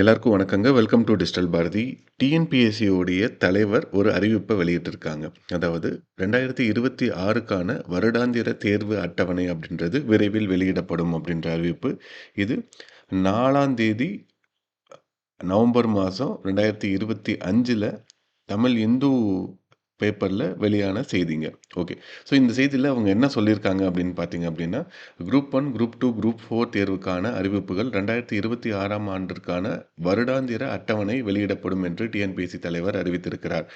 எல்லாருக்கும் வணக்கங்க. Welcome to digital Bharathi டிஎன்பிஎஸ்சியோடைய தலைவர் ஒரு அறிவிப்பை வெளியிட்டிருக்காங்க. அதாவது ரெண்டாயிரத்தி இருபத்தி ஆறுக்கான வருடாந்திர தேர்வு அட்டவணை அப்படின்றது விரைவில் வெளியிடப்படும் அப்படின்ற அறிவிப்பு. இது நாலாம் தேதி நவம்பர் மாதம் ரெண்டாயிரத்தி இருபத்தி அஞ்சில் தமிழ் இந்து பேப்பரில் வெளியான செய்திங்க. ஓகே ஸோ இந்த செய்தியில் அவங்க என்ன சொல்லியிருக்காங்க அப்படின்னு பார்த்தீங்க அப்படின்னா group one group two group four தேர்வுக்கான அறிவிப்புகள் ரெண்டாயிரத்தி இருபத்தி ஆறாம் ஆண்டிற்கான வருடாந்திர அட்டவணை வெளியிடப்படும் என்று டிஎன்பிஎஸ்சி தலைவர் அறிவித்திருக்கிறார்.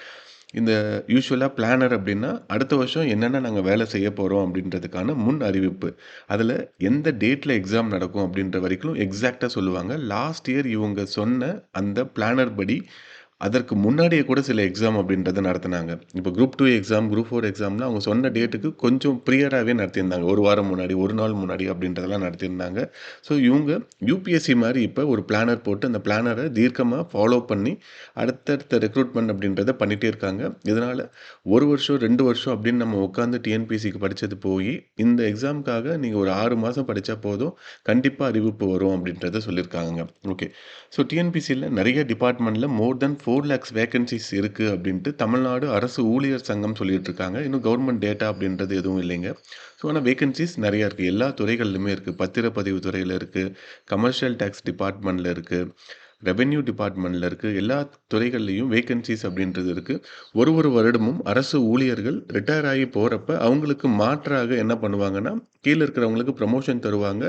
இந்த யூஸ்வலாக பிளானர் அப்படின்னா அடுத்த வருஷம் என்னென்ன நாங்கள் வேலை செய்ய போகிறோம் அப்படின்றதுக்கான முன் அறிவிப்பு. அதில் எந்த டேட்டில் எக்ஸாம் நடக்கும் அப்படின்ற வரைக்கும் எக்ஸாக்டாக சொல்லுவாங்க. லாஸ்ட் இயர் இவங்க சொன்ன அந்த பிளானர் படி அதற்கு முன்னாடியே கூட சில எக்ஸாம் அப்படின்றத நடத்தினாங்க. இப்போ group two exam group four எக்ஸாம்லாம் அவங்க சொன்ன டேட்டுக்கு கொஞ்சம் ப்ரியராகவே நடத்தியிருந்தாங்க. ஒரு வாரம் முன்னாடி ஒரு நாள் முன்னாடி அப்படின்றதெல்லாம் நடத்தியிருந்தாங்க. ஸோ இவங்க யூபிஎஸ்சி மாதிரி இப்போ ஒரு பிளானர் போட்டு அந்த பிளானரை தீர்க்கமாக ஃபாலோ பண்ணி அடுத்தடுத்த ரெக்ரூட்மெண்ட் அப்படின்றத பண்ணிகிட்டே இருக்காங்க. இதனால் ஒரு வருஷம் ரெண்டு வருஷம் அப்படின்னு நம்ம உட்காந்து டிஎன்பிசிக்கு படித்தது போய் இந்த எக்ஸாமுக்காக நீங்கள் ஒரு ஆறு மாதம் படித்தா போதும். கண்டிப்பாக அறிவிப்பு வரும் அப்படின்றத சொல்லியிருக்காங்க ஓகே ஸோ டிஎன்பிசியில் நிறைய டிபார்ட்மெண்ட்டில் more than four lakhs vacancies இருக்குது அப்படின்ட்டு தமிழ்நாடு அரசு ஊழியர் சங்கம் சொல்லிட்டு இருக்காங்க இன்னும் கவர்மெண்ட் டேட்டா அப்படின்றது எதுவும் இல்லைங்க. ஸோ ஆனால் வேகன்சிஸ் நிறையா இருக்குது எல்லா துறைகள்லையுமே இருக்குது பத்திரப்பதிவு துறையில் இருக்குது கமர்ஷியல் டேக்ஸ் டிபார்ட்மெண்ட்டில் இருக்குது ரெவென்யூ டிபார்ட்மெண்ட்டில் இருக்குது எல்லா துறைகள்லேயும் வேகன்சிஸ் அப்படின்றது இருக்குது ஒரு ஒரு வருடமும் அரசு ஊழியர்கள் ரிட்டையர் ஆகி போகிறப்ப அவங்களுக்கு மாற்றாக என்ன பண்ணுவாங்கன்னா கீழே இருக்கிறவங்களுக்கு ப்ரமோஷன் தருவாங்க.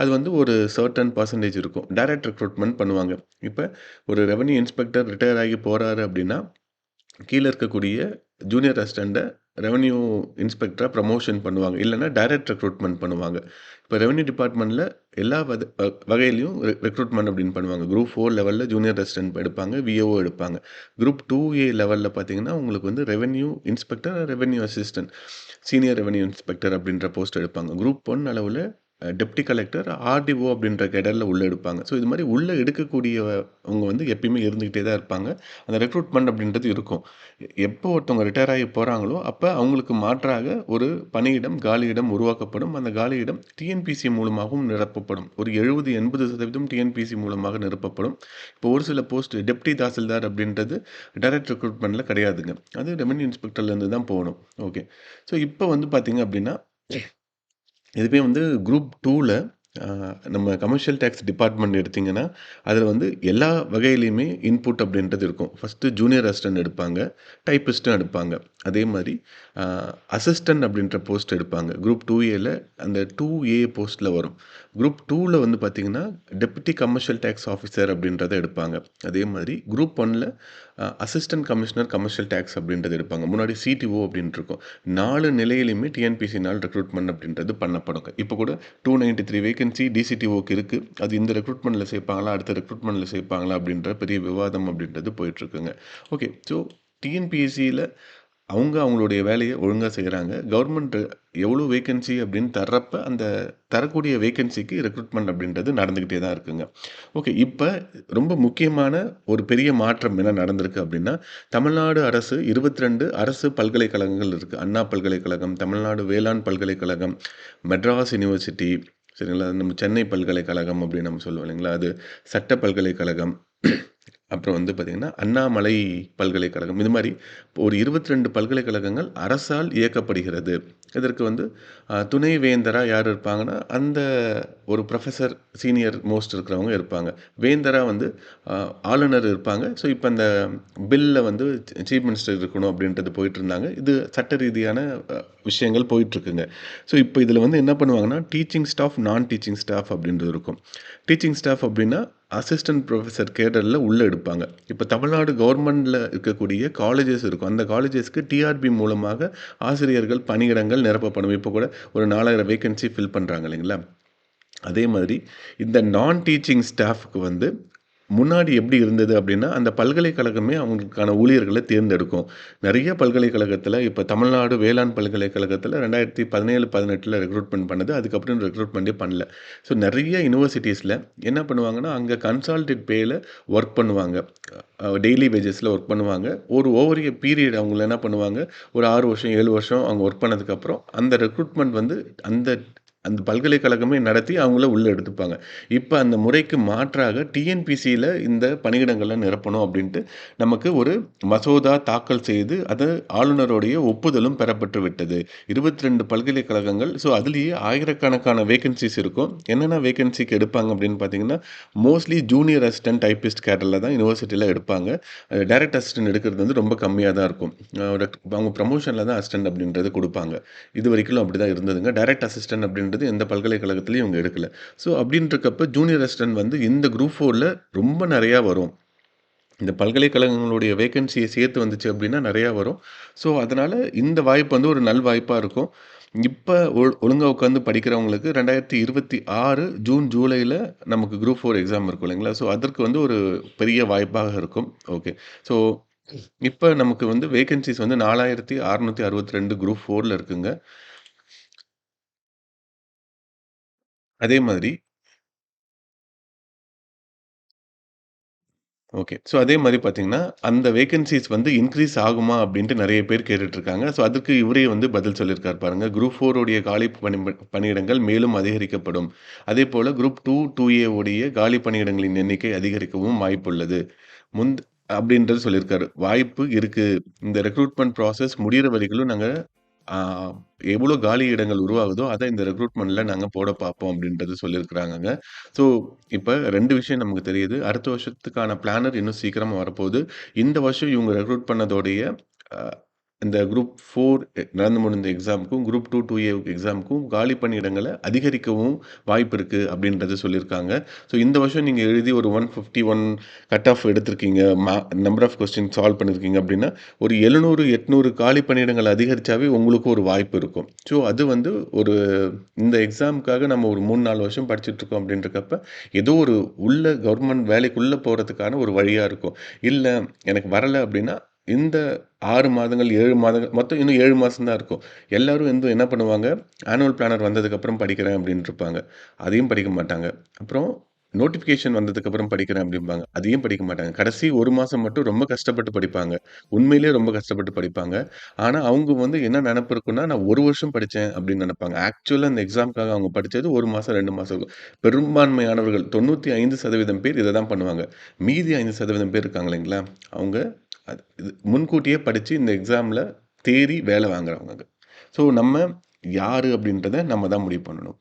அது வந்து ஒரு சர்டன் பர்சன்டேஜ் இருக்கும். டைரக்ட் ரெக்ரூட்மெண்ட் பண்ணுவாங்க. இப்போ ஒரு ரெவென்யூ இன்ஸ்பெக்டர் ரிட்டையர் ஆகி போகிறாரு அப்படின்னா கீழே இருக்கக்கூடிய ஜூனியர் அசிஸ்டண்ட்டை ரெவன்யூ இன்ஸ்பெக்டராக ப்ரமோஷன் பண்ணுவாங்க. இல்லைனா டைரக்ட் ரெக்ரூட்மெண்ட் பண்ணுவாங்க. இப்போ ரெவன்யூ டிபார்ட்மெண்ட்டில் எல்லா வத வகையிலையும் ரெக்ரூட்மெண்ட் அப்படின்னு பண்ணுவாங்க. குரூப் ஃபோர் லெவலில் ஜூனியர் ரெசிடென்ட் எடுப்பாங்க விஓ எடுப்பாங்க. குரூப் டூ ஏ லெவலில் பார்த்தீங்கன்னா உங்களுக்கு வந்து revenue inspector revenue assistant senior revenue inspector அப்படின்ற போஸ்ட் எடுப்பாங்க. குரூப் ஒன் அளவில் டெப்டி கலெக்டர் ஆர்டிஓ அப்படின்ற கேடரில் உள்ளே எடுப்பாங்க. ஸோ இது மாதிரி உள்ளே எடுக்கக்கூடியவங்க வந்து எப்பயுமே இருந்துக்கிட்டே தான் இருப்பாங்க. அந்த ரெக்ரூட்மெண்ட் அப்படின்றது இருக்கும். எப்போ ஒருத்தவங்க ரிட்டையர் ஆகி போகிறாங்களோ அப்போ அவங்களுக்கு மாற்றாக ஒரு பணியிடம் காலியிடம் உருவாக்கப்படும். அந்த காலியிடம் டிஎன்பிசி மூலமாகவும் நிரப்பப்படும். ஒரு எழுபது எண்பது சதவீதம் டிஎன்பிசி மூலமாக நிரப்பப்படும். இப்போ ஒரு சில போஸ்ட் டெப்டி தாசில்தார் அப்படின்றது டைரக்ட் ரெக்ரூட்மெண்ட்டில் கிடையாதுங்க. அது ரெவன்யூ இன்ஸ்பெக்டர்லேருந்து தான் போகணும். ஓகே ஸோ இப்போ வந்து பார்த்திங்க அப்படின்னா இதுவே வந்து குரூப் டூவில் நம்ம கமர்ஷியல் டேக்ஸ் டிபார்ட்மெண்ட் எடுத்திங்கன்னா அதில் வந்து எல்லா வகையிலையுமே இன்புட் அப்படின்றது இருக்கும். ஃபஸ்ட்டு ஜூனியர் அசிஸ்டன்ட் எடுப்பாங்க டைப்பிஸ்ட்டும் எடுப்பாங்க. அதே மாதிரி அசிஸ்டன்ட் அப்படின்ற போஸ்ட் எடுப்பாங்க. குரூப் டூ ஏல அந்த டூ ஏ போஸ்ட்டில் வரும். குரூப் டூவில் வந்து பார்த்திங்கன்னா டெப்யூட்டி கமர்ஷியல் டேக்ஸ் ஆஃபீஸர் அப்படின்றத எடுப்பாங்க. அதே மாதிரி குரூப் ஒனில் அசிஸ்டன்ட் கமிஷனர் கமர்ஷியல் டேக்ஸ் அப்படின்றது எடுப்பாங்க. முன்னாடி சிடிஓ அப்படின்ட்டு இருக்கும். நாலு நிலையிலையுமே டிஎன்பிசினால் ரெக்ரூட்மெண்ட் அப்படின்றது பண்ணப்படுங்க இப்போ கூட டூ நைன்ட்டி த்ரீ வேகன்சி டிசிடிஓக்கு இருக்குது அது இந்த ரெக்ரூட்மெண்ட்டில் சேர்ப்பாங்களா அடுத்த ரெக்ரூட்மெண்ட்டில் சேர்ப்பாங்களா அப்படின்ற பெரிய விவாதம் அப்படின்றது போயிட்டுருக்குங்க ஓகே ஸோ டிஎன்பிஎஸ்சியில் அவங்க அவங்களுடைய வேலையை ஒழுங்காக செய்கிறாங்க கவர்மெண்ட் எவ்வளோ வேகன்சி அப்படின்னு தர்றப்ப அந்த தரக்கூடிய வேகன்சிக்கு ரெக்ரூட்மெண்ட் அப்படின்றது நடந்துக்கிட்டே தான் இருக்குங்க. ஓகே இப்போ ரொம்ப முக்கியமான ஒரு பெரிய மாற்றம் என்ன நடந்திருக்கு அப்படின்னா தமிழ்நாடு அரசு இருபத்தி ரெண்டு அரசு பல்கலைக்கழகங்கள் இருக்குது அண்ணா பல்கலைக்கழகம் தமிழ்நாடு வேளாண் பல்கலைக்கழகம் மெட்ராஸ் யூனிவர்சிட்டி சரிங்களா? நம்ம சென்னை பல்கலைக்கழகம் அப்படின்னு நம்ம சொல்லுவோம் இல்லைங்களா? அது சட்ட பல்கலைக்கழகம் அப்புறம் வந்து பார்த்திங்கன்னா அண்ணாமலை பல்கலைக்கழகம். இது மாதிரி ஒரு இருபத்தி ரெண்டு பல்கலைக்கழகங்கள் அரசால் இயக்கப்படுகிறது. இதற்கு வந்து துணைவேந்தராக யார் இருப்பாங்கன்னா அந்த ஒரு ப்ரொஃபஸர் சீனியர் மோஸ்ட் இருக்கிறவங்க இருப்பாங்க. வேந்தராக வந்து ஆளுநர் இருப்பாங்க. ஸோ இப்போ அந்த பில்லில் வந்து சீஃப் மினிஸ்டர் இருக்கணும் அப்படின்றது போயிட்டு இருந்தாங்க இது சட்ட ரீதியான விஷயங்கள் போயிட்டுருக்குங்க. ஸோ இப்போ இதில் வந்து என்ன பண்ணுவாங்கன்னா teaching staff non teaching staff அப்படின்றது இருக்கும். டீச்சிங் ஸ்டாஃப் அப்படின்னா அசிஸ்டன்ட் ப்ரொஃபஸர் கேடரில் உள்ளே எடுப்பாங்க. இப்போ தமிழ்நாடு கவர்மெண்டில் இருக்கக்கூடிய காலேஜஸ் இருக்கும். அந்த காலேஜஸ்க்கு டிஆர்பி மூலமாக ஆசிரியர்கள் பணியிடங்கள் நிரப்பப்படும். இப்போ கூட ஒரு நாலாயிரம் வேக்கன்சி ஃபில் பண்ணுறாங்க இல்லைங்களா? அதே மாதிரி இந்த நான் டீச்சிங் ஸ்டாஃப்க்கு வந்து முன்னாடி எப்படி இருந்தது அப்படின்னா அந்த பல்கலைக்கழகமே அவங்களுக்கான ஊழியர்களை தேர்ந்தெடுக்கும். நிறைய பல்கலைக்கழகத்தில் இப்போ தமிழ்நாடு வேளாண் பல்கலைக்கழகத்தில் ரெண்டாயிரத்தி பதினேழு பதினெட்டில் ரெக்ரூட்மெண்ட் பண்ணது. அதுக்கப்புறம் ரெக்ரூட்மெண்ட்டே பண்ணல. ஸோ நிறைய யூனிவர்சிட்டிஸில் என்ன பண்ணுவாங்கன்னா அங்கே கன்சால்டேட் பேயில் ஒர்க் பண்ணுவாங்க. டெய்லி வேஜஸில் ஒர்க் பண்ணுவாங்க. ஒரு ஓவர் பீரியட் அவங்கள என்ன பண்ணுவாங்க? ஒரு ஆறு வருஷம் ஏழு வருஷம் அவங்க ஒர்க் பண்ணதுக்கப்புறம் அந்த ரெக்ரூட்மெண்ட் வந்து அந்த அந்த பல்கலைக்கழகமே நடத்தி அவங்கள உள்ளே எடுத்துப்பாங்க. இப்போ அந்த முறைக்கு மாற்றாக டிஎன்பிசியில் இந்த பணியிடங்களை நிரப்பணும் அப்படின்ட்டு நமக்கு ஒரு மசோதா தாக்கல் செய்து அது ஆளுநருடைய ஒப்புதலும் பெறப்பட்டு விட்டது. 22 பல்கலைக்கழகங்கள் ஸோ அதுலேயே ஆயிரக்கணக்கான வேகன்சிஸ் இருக்கும். என்னென்ன வேகன்சிக்கு எடுப்பாங்க அப்படின்னு பார்த்தீங்கன்னா, மோஸ்ட்லி ஜூனியர் அசிஸ்டன்ட், டைப்பிஸ்ட் கேட்டரில் தான் யூனிவர்சிட்டியில் எடுப்பாங்க. டைரக்ட் அசிஸ்டன்ட் எடுக்கிறது வந்து ரொம்ப கம்மியாக தான் இருக்கும். ஒரு அவங்க ப்ரமோஷனில் தான் அசிஸ்டன்ட் இது வரைக்கும் அப்படி தான் இருந்ததுங்க. டைரக்ட் அசிஸ்டன்ட் அப்படின்றது எந்த பல்கலைக்கழகத்துலையும் இவங்க எடுக்கல. ஸோ அப்படின்றக்கப்ப ஜூனியர் அசிஸ்டன்ட் வந்து இந்த குரூப் ஃபோரில் ரொம்ப நிறையா வரும். இந்த பல்கலைக்கழகங்களுடைய வேகன்சியை சேர்த்து வந்துச்சு அப்படின்னா நிறையா வரும். ஸோ அதனால் இந்த வாய்ப்பு வந்து ஒரு நல் வாய்ப்பாக இருக்கும். இப்போ ஒ உட்காந்து படிக்கிறவங்களுக்கு 2026 ஜூன், ஜூலையில் நமக்கு குரூப் ஃபோர் எக்ஸாம் இருக்கும் இல்லைங்களா? ஸோ அதற்கு வந்து ஒரு பெரிய வாய்ப்பாக இருக்கும். ஓகே. ஸோ இப்போ நமக்கு வந்து வேகன்சிஸ் வந்து 4662 குரூப் ஃபோரில் இருக்குங்க. அதே மாதிரி ஓகே. ஸோ அதே மாதிரி பார்த்தீங்கன்னா, அந்த வேகன்சிஸ் வந்து இன்க்ரீஸ் ஆகுமா அப்படின்ட்டு நிறைய பேர் கேட்டுட்ருக்காங்க ஸோ அதுக்கு இவரே வந்து பதில் சொல்லியிருக்கார் பாருங்கள் குரூப் ஃபோருடைய காலி பணி பணியிடங்கள் மேலும் அதிகரிக்கப்படும். அதே போல் குரூப் 2, 2ஏ உடைய காலி பணியிடங்களின் எண்ணிக்கை அதிகரிக்கவும் வாய்ப்புள்ளது. முந்த் அப்படின்றது சொல்லியிருக்காரு. வாய்ப்பு இருக்குது இந்த ரெக்ரூட்மெண்ட் ப்ராசஸ் முடிகிற வரைக்கும் நாங்கள் எவ்வளோ காலி இடங்கள் உருவாகுதோ, அத இந்த ரெக்ரூட்மெண்ட்ல நாங்க போட பார்ப்போம் அப்படின்றது சொல்லியிருக்கிறாங்க ஸோ இப்போ ரெண்டு விஷயம் நமக்கு தெரியுது. அடுத்த வருஷத்துக்கான பிளானர் இன்னும் சீக்கிரமா வரப்போகுது இந்த வருஷம் இவங்க ரெக்ரூட் பண்ணதோடைய இந்த குரூப் ஃபோர் நடந்து முடிந்த எக்ஸாமுக்கும் குரூப் 2, 2ஏ எக்ஸாம்க்கும் காலி பணியிடங்களை அதிகரிக்கவும் வாய்ப்பு இருக்குது அப்படின்றத சொல்லியிருக்காங்க. ஸோ இந்த வருஷம் நீங்கள் எழுதி ஒரு 151 கட் ஆஃப் எடுத்திருக்கீங்க. மா நம்பர் ஆஃப் கொஸ்டின் சால்வ் பண்ணியிருக்கீங்க அப்படின்னா ஒரு 700, 800 காலி பணியிடங்கள் அதிகரிச்சாவே உங்களுக்கும் ஒரு வாய்ப்பு இருக்கும். ஸோ அது வந்து ஒரு இந்த எக்ஸாமுக்காக நம்ம ஒரு 3, 4 வருஷம் படிச்சுட்ருக்கோம் அப்படின்றக்கப்ப ஏதோ ஒரு உள்ள கவர்மெண்ட் வேலைக்குள்ளே போகிறதுக்கான ஒரு வழியாக இருக்கும். இல்லை எனக்கு வரலை அப்படின்னா இந்த ஆறு மாதங்கள், ஏழு மாதங்கள் மொத்தம் இன்னும் ஏழு மாதம் தான் இருக்கும். எல்லாரும் வந்து என்ன பண்ணுவாங்க, ஆனுவல் பிளானர் வந்ததுக்கப்புறம் படிக்கிறேன் அப்படின்ட்டு இருப்பாங்க அதையும் படிக்க மாட்டாங்க. அப்புறம் நோட்டிஃபிகேஷன் வந்ததுக்கப்புறம் படிக்கிறேன் அப்படிம்பாங்க அதையும் படிக்க மாட்டாங்க. கடைசி ஒரு மாதம் மட்டும் ரொம்ப கஷ்டப்பட்டு படிப்பாங்க. உண்மையிலேயே ரொம்ப கஷ்டப்பட்டு படிப்பாங்க. ஆனால் அவங்க வந்து என்ன நினப்பு இருக்குன்னா, நான் ஒரு வருஷம் படித்தேன் அப்படின்னு நினைப்பாங்க ஆக்சுவலாக அந்த எக்ஸாமுக்காக அவங்க படித்தது ஒரு மாதம் ரெண்டு மாதம் இருக்கும். பெரும்பான்மையானவர்கள் 95% பேர் இதை தான் பண்ணுவாங்க. மீதி ஐந்து சதவீதம் பேர் இருக்காங்க இல்லைங்களா? அவங்க இது முன்கூட்டியே படித்து இந்த எக்ஸாமில் தேறி வேலை வாங்குறவங்க. ஸோ நம்ம யார் அப்படின்றத நம்ம தான் முடிவு பண்ணணும்.